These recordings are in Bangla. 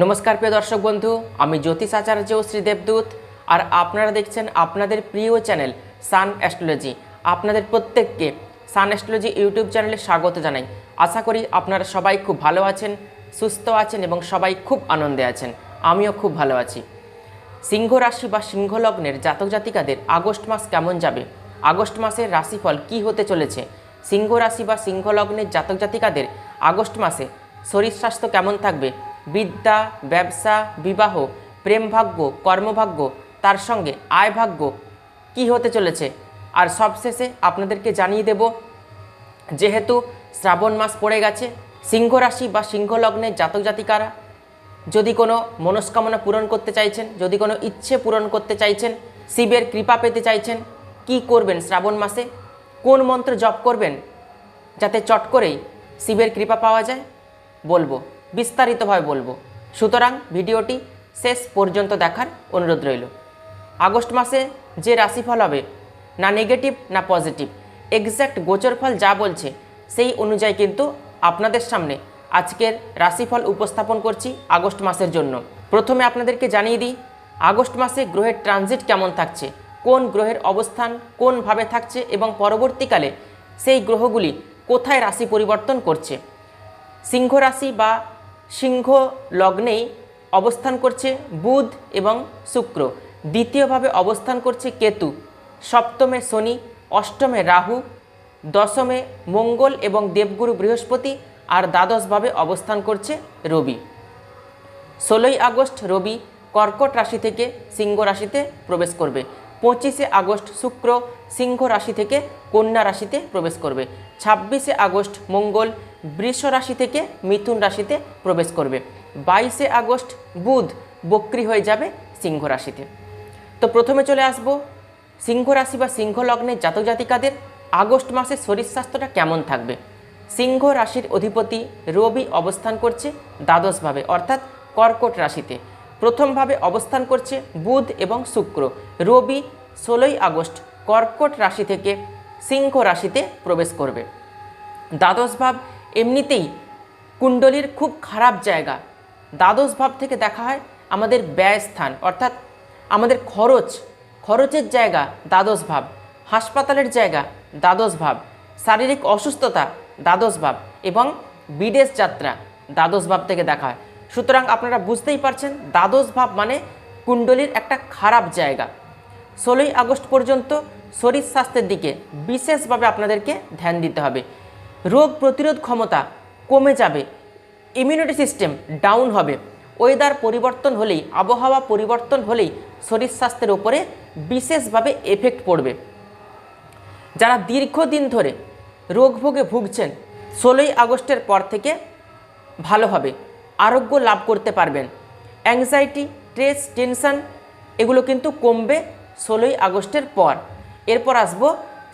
নমস্কার প্রিয় দর্শক বন্ধু, আমি জ্যোতিষ আচার্য শ্রী দেবদূত, আর আপনারা দেখছেন আপনাদের প্রিয় চ্যানেল সান অ্যাস্ট্রোলজি। আপনাদের প্রত্যেককে সান অ্যাস্ট্রোলজি ইউটিউব চ্যানেলে স্বাগত জানাই। আশা করি আপনারা সবাই খুব ভালো আছেন, সুস্থ আছেন এবং সবাই খুব আনন্দে আছেন। আমিও খুব ভালো আছি। সিংহ রাশি বা সিংহ লগ্নের জাতক জাতিকাদের আগস্ট মাস কেমন যাবে? আগস্ট মাসের রাশিফল কি হতে চলেছে? সিংহ রাশি বা সিংহ লগ্নের জাতক জাতিকাদের আগস্ট মাসে শরীর স্বাস্থ্য কেমন থাকবে? বিদ্যা, ব্যবসা, বিবাহ প্রেম ভাগ্য কর্মভাগ্য, তার সঙ্গে আয় ভাগ্য কি হতে চলেছে? আর সবশেষে আপনাদেরকে জানিয়ে দেব, যেহেতু শ্রাবণ মাস পড়ে গেছে, সিংহ রাশি বা সিংহ লগ্নের জাতক জাতিকারা যদি কোনো মনস্কামনা পূরণ করতে চাইছেন, যদি কোনো ইচ্ছে পূরণ করতে চাইছেন, শিবের কৃপা পেতে চাইছেন, কি করবেন শ্রাবণ মাসে? কোন মন্ত্র জপ করবেন যাতে চট করেই শিবের কৃপা পাওয়া যায়? বলব। বিস্তারিতভাবে বলব। সুতরাং ভিডিওটি শেষ পর্যন্ত দেখার অনুরোধ রইল। আগস্ট মাসে যে রাশিফল হবে, না নেগেটিভ না পজিটিভ এক্স্যাক্ট গোচর ফল যা বলছে, সেই অনুযায়ী কিন্তু আপনাদের সামনে আজকের রাশিফল উপস্থাপন করছি আগস্ট মাসের জন্য। প্রথমে আপনাদেরকে জানিয়ে দিই, আগস্ট মাসে গ্রহের ট্রানজিট কেমন থাকছে, কোন গ্রহের অবস্থান কোনভাবে থাকছে এবং পরবর্তীকালে সেই গ্রহগুলি কোথায় রাশি পরিবর্তন করছে। সিংহ রাশি বা সিংহ লগ্নেই অবস্থান করছে বুধ এবং শুক্র। দ্বিতীয়ভাবে অবস্থান করছে কেতু। সপ্তমে শনি, অষ্টমে রাহু, দশমে মঙ্গল এবং দেবগুরু বৃহস্পতি আর দ্বাদশভাবে অবস্থান করছে রবি। ষোলোই আগস্ট রবি কর্কট রাশি থেকে সিংহ রাশিতে প্রবেশ করবে। পঁচিশে আগস্ট শুক্র সিংহ রাশি থেকে কন্যা রাশিতে প্রবেশ করবে। ছাব্বিশে আগস্ট মঙ্গল বৃষ রাশি থেকে মিথুন রাশিতে প্রবেশ করবে। বাইশে আগস্ট বুধ বক্রি হয়ে যাবে সিংহ রাশিতে। তো প্রথমে চলে আসব সিংহ রাশি বা সিংহ লগ্নের জাতক জাতিকাদের আগস্ট মাসে শরীর স্বাস্থ্যটা কেমন থাকবে? সিংহ রাশির অধিপতি রবি অবস্থান করছে দ্বাদশভাবে, অর্থাৎ কর্কট রাশিতে। প্রথমভাবে অবস্থান করছে বুধ এবং শুক্র। রবি ষোলোই আগস্ট কর্কট রাশি থেকে সিংহ রাশিতে প্রবেশ করবে। দ্বাদশ ভাব এমনিতেই কুণ্ডলীর খুব খারাপ জায়গা। দ্বাদশ ভাব থেকে দেখা হয় আমাদের ব্যয় স্থান, অর্থাৎ আমাদের খরচ। খরচের জায়গা, দ্বাদশ ভাব। হাসপাতালের জায়গা, দ্বাদশ ভাব। শারীরিক অসুস্থতা, দ্বাদশ ভাব। এবং বিদেশ যাত্রা, দ্বাদশ ভাব থেকে দেখা হয়। সুতরাং আপনারা বুঝতেই পারছেন, দ্বাদশ ভাব মানে কুণ্ডলীর একটা খারাপ জায়গা। ষোলোই আগস্ট পর্যন্ত শরীর স্বাস্থ্যের দিকে বিশেষভাবে আপনাদেরকে ধ্যান দিতে হবে। রোগ প্রতিরোধ ক্ষমতা কমে যাবে ইমিউনিটি সিস্টেম ডাউন হবে ওয়েদার পরিবর্তন হলেই, আবহাওয়া পরিবর্তন হলেই শরীর স্বাস্থ্যের ওপরে বিশেষভাবে এফেক্ট পড়বে। যারা দীর্ঘদিন ধরে রোগ ভোগে ভুগছেন, ষোলোই আগস্টের পর থেকে ভালো হবে, আরোগ্য লাভ করতে পারবেন। অ্যাংজাইটি স্ট্রেস টেনশন এগুলো কিন্তু কমবে ষোলোই আগস্টের পর। এরপর আসব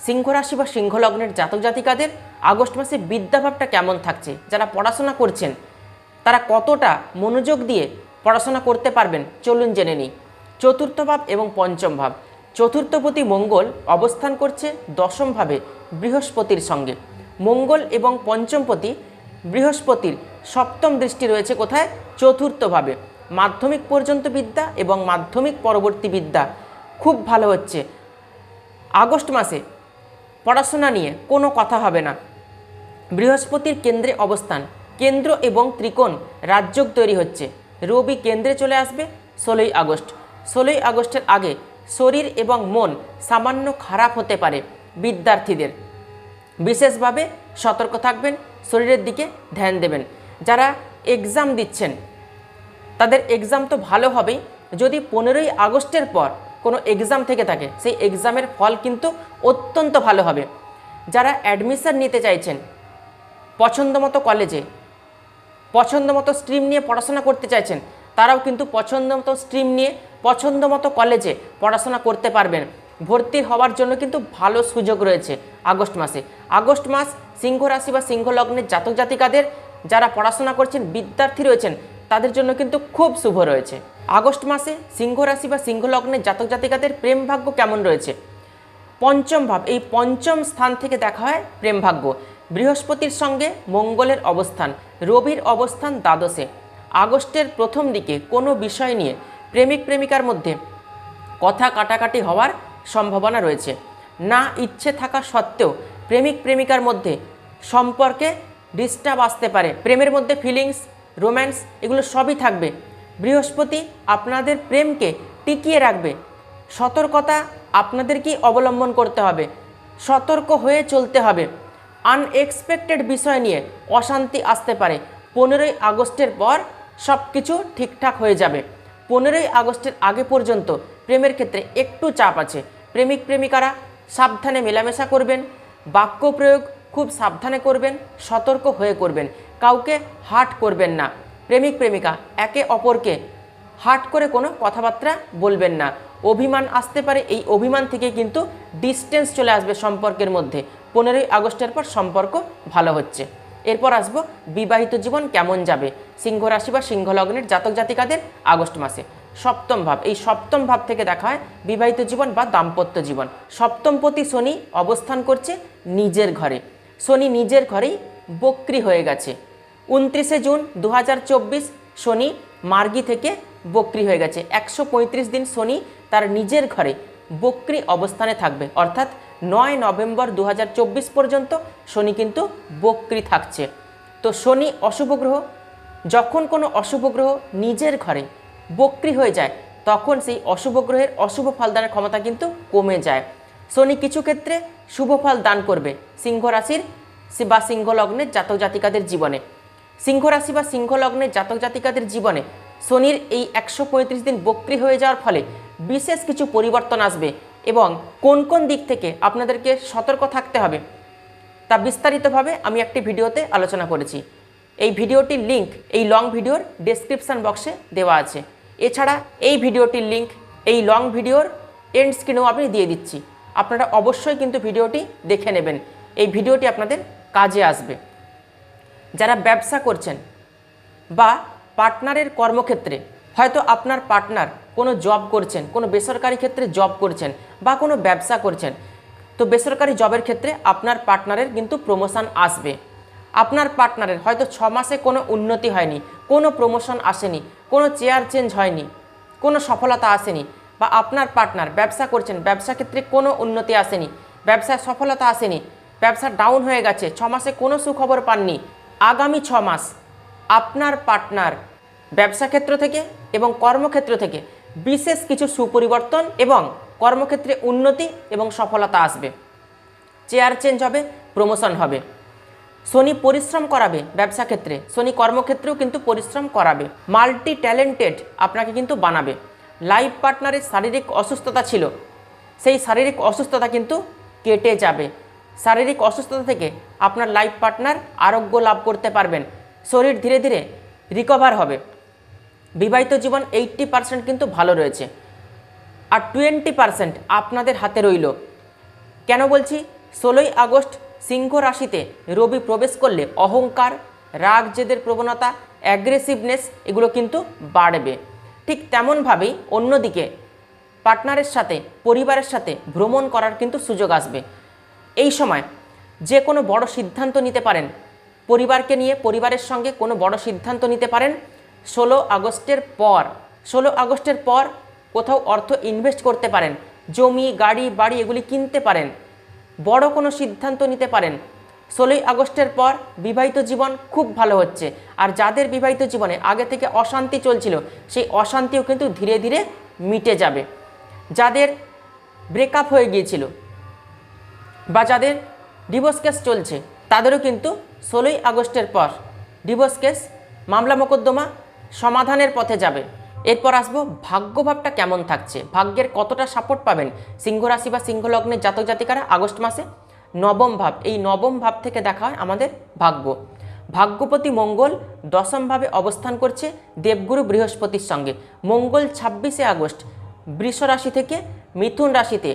সিংহ রাশি বা সিংহলগ্নের জাতক জাতিকাদের আগস্ট মাসে বিদ্যাভাবটা কেমন থাকছে? যারা পড়াশোনা করছেন, তারা কতটা মনোযোগ দিয়ে পড়াশোনা করতে পারবেন? চলুন জেনে নিই। চতুর্থ ভাব এবং পঞ্চম ভাব। চতুর্থপতি মঙ্গল অবস্থান করছে দশমভাবে বৃহস্পতির সঙ্গে। মঙ্গল এবং পঞ্চমপতি বৃহস্পতির সপ্তম দৃষ্টি রয়েছে কোথায়? চতুর্থভাবে মাধ্যমিক পর্যন্ত বিদ্যা এবং মাধ্যমিক পরবর্তী বিদ্যা খুব ভালো হচ্ছে। আগস্ট মাসে পড়াশোনা নিয়ে কোনো কথা হবে না। বৃহস্পতির কেন্দ্রে অবস্থান। কেন্দ্র এবং ত্রিকোণ রাজযোগ তৈরি হচ্ছে। রবি কেন্দ্রে চলে আসবে ষোলোই আগস্ট। ষোলোই আগস্টের আগে শরীর এবং মন সামান্য খারাপ হতে পারে বিদ্যার্থীদের। বিশেষভাবে সতর্ক থাকবেন, শরীরের দিকে ধ্যান দেবেন। যারা এক্সাম দিচ্ছেন, তাদের এক্সাম তো ভালো হবেই। যদি পনেরোই আগস্টের পর কোনো এক্সাম থেকে থাকে, সেই এক্সামের ফল কিন্তু অত্যন্ত ভালো হবে। যারা অ্যাডমিশন নিতে চাইছেন, পছন্দ মতো কলেজে পছন্দ মতো স্ট্রিম নিয়ে পড়াশোনা করতে চাইছেন, তারাও কিন্তু পছন্দ মতো স্ট্রিম নিয়ে, পছন্দ মতো কলেজে পড়াশোনা করতে পারবেন। ভর্তি হওয়ার জন্য কিন্তু ভালো সুযোগ রয়েছে আগস্ট মাসে। আগস্ট মাস সিংহ রাশি বা সিংহ লগ্নের জাতক জাতিকাদের যারা পড়াশোনা করছেন, বিদ্যার্থী রয়েছেন, তাদের জন্য কিন্তু খুব শুভ রয়েছে। আগস্ট মাসে সিংহ রাশি বা সিংহ লগ্নের জাতক জাতিকাদের প্রেম ভাগ্য কেমন রয়েছে? পঞ্চম ভাব, এই পঞ্চম স্থান থেকে দেখা হয় প্রেম ভাগ্য। বৃহস্পতির সঙ্গে মঙ্গলের অবস্থান, রবির অবস্থান দ্বাদশে। আগস্টের প্রথম দিকে কোনো বিষয় নিয়ে প্রেমিক প্রেমিকার মধ্যে কথা কাটাকাটি হওয়ার সম্ভাবনা রয়েছে। না ইচ্ছে থাকা সত্ত্বেও প্রেমিক প্রেমিকার মধ্যে সম্পর্কে ডিস্টার্ব আসতে পারে। প্রেমের মধ্যে ফিলিংস, রোম্যান্স এগুলো সবই থাকবে। বৃহস্পতি আপনাদের প্রেমকে টিকিয়ে রাখবে। সতর্কতা আপনাদেরকেই অবলম্বন করতে হবে। সতর্ক হয়ে চলতে হবে। আনএক্সপেক্টেড বিষয় নিয়ে অশান্তি আসতে পারে। পনেরোই আগস্টের পর সব কিছু ঠিকঠাক হয়ে যাবে। পনেরোই আগস্টের আগে পর্যন্ত প্রেমের ক্ষেত্রে একটু চাপ আছে। প্রেমিক, প্রেমিকারা সাবধানে মেলামেশা করবেন। বাক্য প্রয়োগ খুব সাবধানে করবেন। সতর্ক হয়ে করবেন। কাউকে হার্ট করবেন না। প্রেমিক প্রেমিকা, একে অপরকে হাট করে কোনো কথাবার্তা বলবেন না। অভিমান আসতে পারে, এই অভিমান থেকে কিন্তু ডিস্টেন্স চলে আসবে সম্পর্কের মধ্যে। পনেরোই আগস্টের পর সম্পর্ক ভালো হচ্ছে। এরপর আসব, বিবাহিত জীবন কেমন যাবে? সিংহ রাশি বা সিংহ লগ্নের জাতক জাতিকাদের আগস্ট মাসে। সপ্তম ভাব, এই সপ্তম ভাব থেকে দেখা হয় বিবাহিত জীবন বা দাম্পত্য জীবন। সপ্তমপতি শনি অবস্থান করছে নিজের ঘরে। শনি নিজের ঘরেই বক্রি হয়ে গেছে। উনত্রিশে জুন দু হাজার চব্বিশ শনি মার্গি থেকে বক্রি হয়ে গেছে। একশো পঁয়ত্রিশ দিন শনি তার নিজের ঘরে বক্রি অবস্থানে থাকবে। অর্থাৎ নয় নভেম্বর দু হাজার চব্বিশ পর্যন্ত শনি কিন্তু বক্রি থাকছে। তো শনি অশুভ গ্রহ, যখন কোনো অশুভ গ্রহ নিজের ঘরে বক্রি হয়ে যায়, তখন সেই অশুভ গ্রহের অশুভ ফলদানের ক্ষমতা কিন্তু কমে যায়। শনি কিছু ক্ষেত্রে শুভ ফল দান করবে। সিংহ রাশির বা সিংহ লগ্নের জাতক জাতিকাদের জীবনে। সিংহ রাশি বা সিংহ লগ্নের জাতক জাতিকাদের জীবনে শনির এই একশো পঁয়ত্রিশ দিন বক্রি হয়ে যাওয়ার ফলে বিশেষ কিছু পরিবর্তন আসবে এবং কোন কোন দিক থেকে আপনাদেরকে সতর্ক থাকতে হবে তা বিস্তারিতভাবে আমি একটি ভিডিওতে আলোচনা করেছি। এই ভিডিওটির লিংক, এই লং ভিডিওর ডেসক্রিপশান বক্সে দেওয়া আছে। এছাড়া এই ভিডিওটির লিংক, এই লং ভিডিওর এন্ড স্ক্রিনেও আমি দিয়ে দিচ্ছি। আপনারা অবশ্যই কিন্তু ভিডিওটি দেখে নেবেন। এই ভিডিওটি আপনাদের কাজে আসবে। যারা ব্যবসা করছেন বা পার্টনারের কর্মক্ষেত্রে, হয়তো আপনার পার্টনার কোনো জব করছেন, কোনো বেসরকারি ক্ষেত্রে জব করছেন বা কোনো ব্যবসা করছেন, তো বেসরকারি জবের ক্ষেত্রে আপনার পার্টনারের কিন্তু প্রমোশন আসবে। আপনার পার্টনারের হয়তো ছ মাসে কোনো উন্নতি হয়নি, কোনো প্রমোশন আসেনি, কোনো চেয়ার চেঞ্জ হয়নি, কোনো সফলতা আসেনি বা আপনার পার্টনার ব্যবসা করছেন, ব্যবসা ক্ষেত্রে কোনো উন্নতি আসেনি, ব্যবসায় সফলতা আসেনি, ব্যবসা ডাউন হয়ে গেছে, ছ মাসে কোনো সুখবর পাননি আগামী ছ মাস আপনার পার্টনার ব্যবসা ক্ষেত্র থেকে এবং কর্মক্ষেত্র থেকে বিশেষ কিছু সুপরিবর্তন এবং কর্মক্ষেত্রে উন্নতি এবং সফলতা আসবে। চেয়ার চেঞ্জ হবে, প্রমোশন হবে। শনি পরিশ্রম করাবে ব্যবসা ক্ষেত্রে। শনি কর্মক্ষেত্রেও কিন্তু পরিশ্রম করাবে। মাল্টি ট্যালেন্টেড আপনাকে কিন্তু বানাবে। লাইফ পার্টনারের শারীরিক অসুস্থতা ছিল, সেই শারীরিক অসুস্থতা কিন্তু কেটে যাবে। শারীরিক অসুস্থতা থেকে আপনার লাইফ পার্টনার আরোগ্য লাভ করতে পারবেন। শরীর ধীরে ধীরে রিকভার হবে। বিবাহিত জীবন এইট্টি পার্সেন্ট কিন্তু ভালো রয়েছে। আর টোয়েন্টি পার্সেন্ট আপনাদের হাতে রইল। কেন বলছি? ষোলোই আগস্ট সিংহ রাশিতে রবি প্রবেশ করলে অহংকার, রাগ, জেদের প্রবণতা অ্যাগ্রেসিভনেস এগুলো কিন্তু বাড়বে। ঠিক তেমনভাবেই অন্যদিকে পার্টনারের সাথে, পরিবারের সাথে ভ্রমণ করার কিন্তু সুযোগ আসবে। এই সময় যে কোনো বড় সিদ্ধান্ত নিতে পারেন। পরিবারকে নিয়ে, পরিবারের সঙ্গে কোনো বড় সিদ্ধান্ত নিতে পারেন। ষোলো আগস্টের পর, ষোলো আগস্টের পর কোথাও অর্থ ইনভেস্ট করতে পারেন। জমি, গাড়ি, বাড়ি এগুলি কিনতে পারেন। বড় কোনো সিদ্ধান্ত নিতে পারেন। ষোলোই আগস্টের পর বিবাহিত জীবন খুব ভালো হচ্ছে। আর যাদের বিবাহিত জীবনে আগে থেকে অশান্তি চলছিল, সেই অশান্তিও কিন্তু ধীরে ধীরে মিটে যাবে। যাদের ব্রেকআপ হয়ে গিয়েছিল বা যাদের ডিভোর্স কেস চলছে, তাদেরও কিন্তু ষোলোই আগস্টের পর ডিভোর্স কেস মামলা মোকদ্দমা সমাধানের পথে যাবে। এরপর আসব ভাগ্যভাবটা কেমন থাকছে? ভাগ্যের কতটা সাপোর্ট পাবেন সিংহ রাশি বা সিংহ লগ্নের জাতক জাতিকারা আগস্ট মাসে? নবম ভাব, এই নবম ভাব থেকে দেখা হয় আমাদের ভাগ্য। ভাগ্যপতি মঙ্গল দশমভাবে অবস্থান করছে দেবগুরু বৃহস্পতির সঙ্গে। মঙ্গল ছাব্বিশে আগস্ট, বৃষ রাশি থেকে মিথুন রাশিতে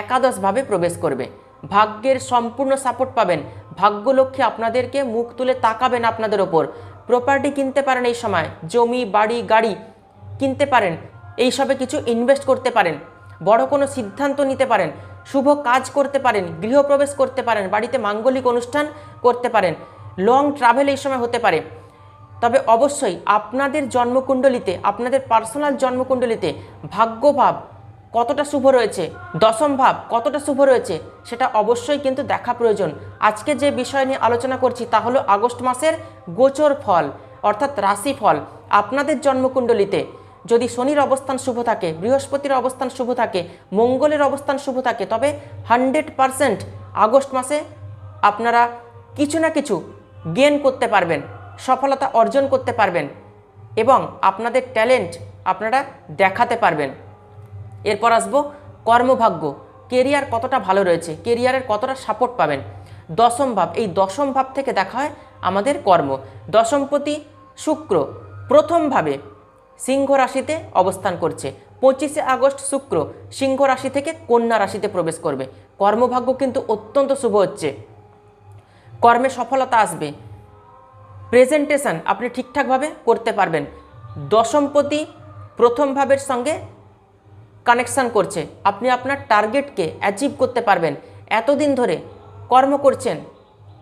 একাদশভাবে প্রবেশ করবে। ভাগ্যের সম্পূর্ণ সাপোর্ট পাবেন। ভাগ্যলক্ষ্মী আপনাদেরকে মুখ তুলে তাকাবেন আপনাদের ওপর। প্রপার্টি কিনতে পারেন এই সময়, জমি, বাড়ি, গাড়ি কিনতে পারেন, এইসবে কিছু ইনভেস্ট করতে পারেন। বড় কোনো সিদ্ধান্ত নিতে পারেন, শুভ কাজ করতে পারেন, গৃহপ্রবেশ করতে পারেন, বাড়িতে মাঙ্গলিক অনুষ্ঠান করতে পারেন লং ট্রাভেল এই সময় হতে পারে। তবে অবশ্যই আপনাদের জন্মকুণ্ডলিতে, আপনাদের পার্সোনাল জন্মকুণ্ডলিতে ভাগ্যভাব কতটা শুভ রয়েছে? দশম ভাব কতটা শুভ রয়েছে? সেটা অবশ্যই কিন্তু দেখা প্রয়োজন। আজকে যে বিষয় নিয়ে আলোচনা করছি তা হলো আগস্ট মাসের গোচর ফল, অর্থাৎ রাশি ফল আপনাদের জন্মকুণ্ডলিতে যদি শনির অবস্থান শুভ থাকে, বৃহস্পতির অবস্থান শুভ থাকে, মঙ্গলের অবস্থান শুভ থাকে, তবে হান্ড্রেড পারসেন্ট আগস্ট মাসে আপনারা কিছু না কিছু গেন করতে পারবেন, সফলতা অর্জন করতে পারবেন এবং আপনাদের ট্যালেন্ট আপনারা দেখাতে পারবেন। এরপর আসব কর্মভাগ্য। কেরিয়ার কতটা ভালো রয়েছে, কেরিয়ারের কতটা সাপোর্ট পাবেন? দশম ভাব, এই দশম ভাব থেকে দেখা হয় আমাদের কর্ম। দশমপতি শুক্র প্রথমভাবে সিংহ রাশিতে অবস্থান করছে। পঁচিশে আগস্ট শুক্র, সিংহ রাশি থেকে কন্যা রাশিতে প্রবেশ করবে। কর্মভাগ্য কিন্তু অত্যন্ত শুভ হচ্ছে। কর্মে সফলতা আসবে। প্রেজেন্টেশন আপনি ঠিকঠাকভাবে করতে পারবেন। দশমপতি প্রথম ভাবের সঙ্গে কানেকশান করছে। আপনি আপনার টার্গেটকে অ্যাচিভ করতে পারবেন। এতদিন ধরে কর্ম করছেন।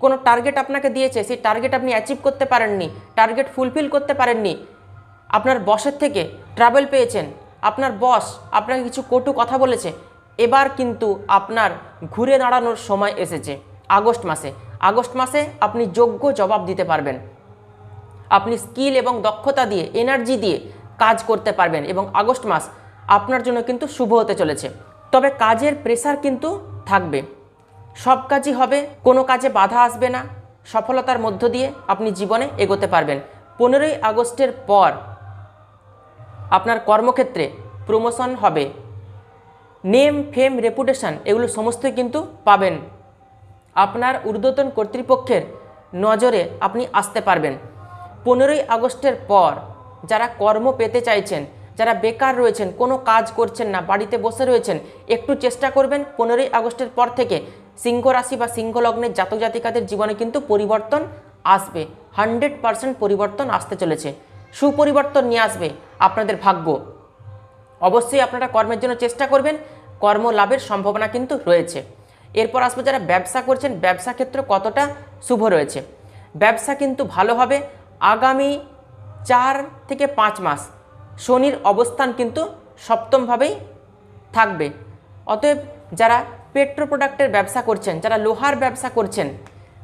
কোনো টার্গেট আপনাকে দিয়েছে, সেই টার্গেট আপনি অ্যাচিভ করতে পারেননি টার্গেট ফুলফিল করতে পারেননি। আপনার বসের থেকে ট্রাভেল পেয়েছেন, আপনার বস আপনাকে কিছু কটু কথা বলেছে। এবার কিন্তু আপনার ঘুরে দাঁড়ানোর সময় এসেছে, আগস্ট মাসে। আগস্ট মাসে আপনি যোগ্য জবাব দিতে পারবেন। আপনি স্কিল এবং দক্ষতা দিয়ে এনার্জি দিয়ে কাজ করতে পারবেন এবং আগস্ট মাস আপনার জন্য কিন্তু শুভ হতে চলেছে। তবে কাজের প্রেসার কিন্তু থাকবে। সব কাজই হবে, কোনো কাজে বাধা আসবে না। সফলতার মধ্য দিয়ে আপনি জীবনে এগোতে পারবেন। পনেরোই আগস্টের পর আপনার কর্মক্ষেত্রে প্রমোশন হবে। নেম ফেম রেপুটেশন এগুলো সমস্তই কিন্তু পাবেন। আপনার ঊর্ধ্বতন কর্তৃপক্ষের নজরে আপনি আসতে পারবেন। পনেরোই আগস্টের পর যারা কর্ম পেতে চাইছেন যারা বেকার রয়েছেন, কোনো কাজ করছেন না, বাড়িতে বসে রয়েছেন, একটু চেষ্টা করবেন পনেরোই আগস্টের পর থেকে সিংহ রাশি বা সিংহ লগ্নের জাতক জাতিকাদের জীবনে কিন্তু পরিবর্তন আসবে। হান্ড্রেড পারসেন্ট পরিবর্তন আসতে চলেছে। সুপরিবর্তন নিয়ে আসবে আপনাদের ভাগ্য। অবশ্যই আপনারা কর্মের জন্য চেষ্টা করবেন কর্ম লাভের সম্ভাবনা কিন্তু রয়েছে। এরপর আসবে যারা ব্যবসা করছেন, ব্যবসা ক্ষেত্র কতটা শুভ রয়েছে। ব্যবসা কিন্তু ভালো হবে আগামী চার থেকে পাঁচ মাস। শনির অবস্থান কিন্তু সপ্তমভাবেই থাকবে। অতএব যারা পেট্রো প্রোডাক্টের ব্যবসা করছেন, যারা লোহার ব্যবসা করছেন,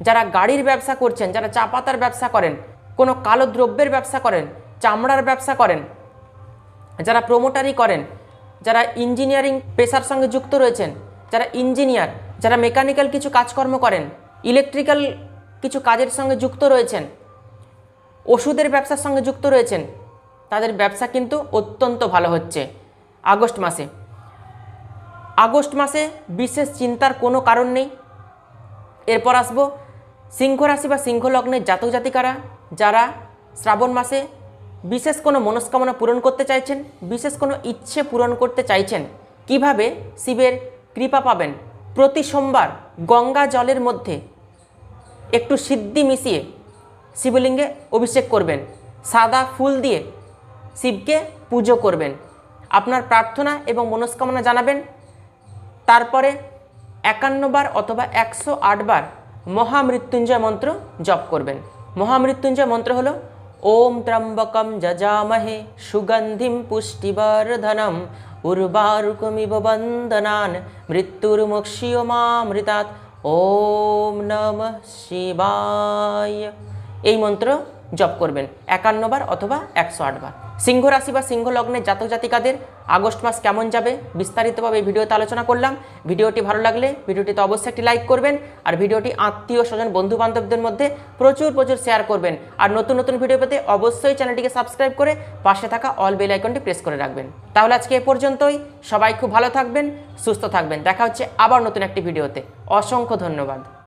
যারা গাড়ির ব্যবসা করছেন, যারা চা পাতার ব্যবসা করেন, কোনো কালো দ্রব্যের ব্যবসা করেন, চামড়ার ব্যবসা করেন, যারা প্রোমোটারি করেন, যারা ইঞ্জিনিয়ারিং পেশার সঙ্গে যুক্ত রয়েছেন, যারা ইঞ্জিনিয়ার যারা মেকানিক্যাল কিছু কাজকর্ম করেন ইলেকট্রিক্যাল কিছু কাজের সঙ্গে যুক্ত রয়েছেন, ওষুধের ব্যবসার সঙ্গে যুক্ত রয়েছেন তাদের ব্যবসা কিন্তু অত্যন্ত ভালো হচ্ছে। আগস্ট মাসে। আগস্ট মাসে বিশেষ চিন্তার কোনো কারণ নেই। এরপর আসব সিংহ রাশি বা সিংহ লগ্নের জাতক জাতিকারা যারা শ্রাবণ মাসে বিশেষ কোনো মনস্কামনা পূরণ করতে চাইছেন, বিশেষ কোনো ইচ্ছে পূরণ করতে চাইছেন, কীভাবে শিবের কৃপা পাবেন? প্রতি সোমবার গঙ্গা জলের মধ্যে একটু সিদ্ধি মিশিয়ে শিবলিঙ্গে অভিষেক করবেন। সাদা ফুল দিয়ে শিবকে পুজো করবেন। আপনার প্রার্থনা এবং মনস্কামনা জানাবেন। তারপরে একান্ন বার অথবা একশো বার মহামৃত্যুঞ্জয় মন্ত্র জপ করবেন। মহামৃত্যুঞ্জয় মন্ত্র হলো, ওম ত্রম্বকম যজামহে সুগন্ধিম পুষ্টিবর্ধনম উর্বারুকমিব বন্দনান মৃত্যুর্মুক্ষিয়মামৃতাৎ ওম নমঃ শিবায়। এই মন্ত্র জপ করবেন। একান্নবার অথবা একশো আটবার সিংহ রাশি বা সিংহ লগ্নের জাতক জাতিকাদের আগস্ট মাস কেমন যাবে বিস্তারিতভাবে এই ভিডিওতে আলোচনা করলাম। ভিডিওটি ভালো লাগলে ভিডিওটিতে অবশ্যই একটি লাইক করবেন আর ভিডিওটি আত্মীয় স্বজন বন্ধু বান্ধবদের মধ্যে প্রচুর প্রচুর শেয়ার করবেন। আর নতুন নতুন ভিডিও পেতে অবশ্যই চ্যানেলটিকে সাবস্ক্রাইব করে পাশে থাকা অল বেল আইকনটি প্রেস করে রাখবেন। তাহলে আজকে এ পর্যন্তই। সবাই খুব ভালো থাকবেন, সুস্থ থাকবেন। দেখা হচ্ছে আবার নতুন একটি ভিডিওতে। অসংখ্য ধন্যবাদ।